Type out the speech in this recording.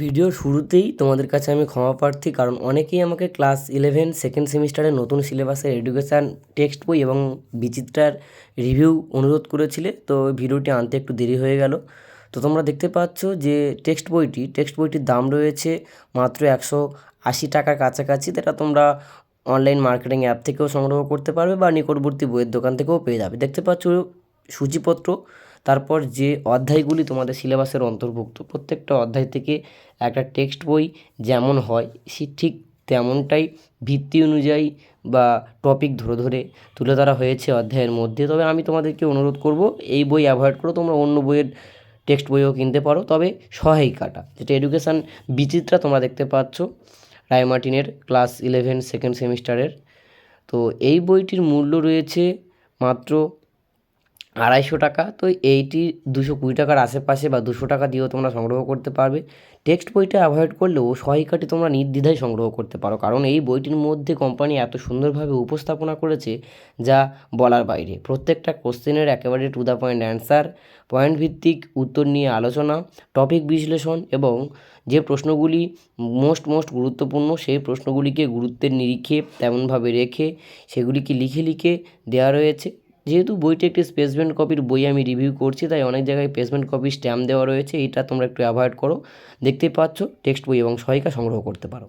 ভিডিওর শুরুতেই তোমাদের কাছে আমি ক্ষমা প্রার্থী, কারণ অনেকেই আমাকে ক্লাস ইলেভেন সেকেন্ড সেমিস্টারের নতুন সিলেবাসের এডুকেশান টেক্সট বই এবং বিচিত্রার রিভিউ অনুরোধ করেছিলে, তো ভিডিওটি আনতে একটু দেরি হয়ে গেল। তো তোমরা দেখতে পাচ্ছ যে টেক্সট বইটি টেক্সট বইটির দাম রয়েছে মাত্র একশো আশি টাকার কাছাকাছি, যেটা তোমরা অনলাইন মার্কেটিং অ্যাপ থেকেও সংগ্রহ করতে পারবে বা নিকটবর্তী বইয়ের দোকান থেকেও পেয়ে যাবে। দেখতে পাচ্ছ সূচিপত্র তারপর যে অধ্যায়গুলি তোমাদের সিলেবাসের অন্তর্ভুক্ত, প্রত্যেকটা অধ্যায় থেকে একটা টেক্সট বই যেমন হয়, সে ঠিক তেমনটাই ভিত্তি অনুযায়ী বা টপিক ধরে ধরে তুলে ধরা হয়েছে অধ্যায়ের মধ্যে। তবে আমি তোমাদেরকে অনুরোধ করব, এই বই অ্যাভয়েড করো, তোমরা অন্য বইয়ের টেক্সট বইও কিনতে পারো। তবে সহায়িকাটা যেটা এডুকেশান বিচিত্রা তোমরা দেখতে পাচ্ছ, রায় মার্টিনের ক্লাস ইলেভেন সেকেন্ড সেমিস্টারের তো এই বইটির মূল্য রয়েছে মাত্র আড়াইশো টাকা, তো এইটি দুশো কুড়ি টাকার আশেপাশে বা দুশো টাকা দিয়েও তোমরা সংগ্রহ করতে পারবে। টেক্সট বইটা অ্যাভয়েড করলেও সহায়িকাটি তোমরা নির্দ্বিধায় সংগ্রহ করতে পারো, কারণ এই বইটির মধ্যে কোম্পানি এত সুন্দরভাবে উপস্থাপনা করেছে যা বলার বাইরে। প্রত্যেকটা কোশ্চেনের একেবারে to the point answer point ভিত্তিক উত্তর নিয়ে আলোচনা, টপিক বিশ্লেষণ এবং যে প্রশ্নগুলি মোস্ট মোস্ট গুরুত্বপূর্ণ সেই প্রশ্নগুলিকে গুরুত্বের নিরিখে তেমনভাবে রেখে সেগুলিকে লিখে লিখে দেওয়া রয়েছে। যেহেতু বইটি একটি স্পেসমেন্ট কপির বই আমি রিভিউ করছি, তাই অনেক জায়গায় স্পেসমেন্ট কপি স্ট্যাম্প দেওয়া রয়েছে, এটা তোমরা একটু অ্যাভয়েড করো। দেখতেই পাচ্ছ টেক্সট বই এবং সহায়িকা সংগ্রহ করতে পারো।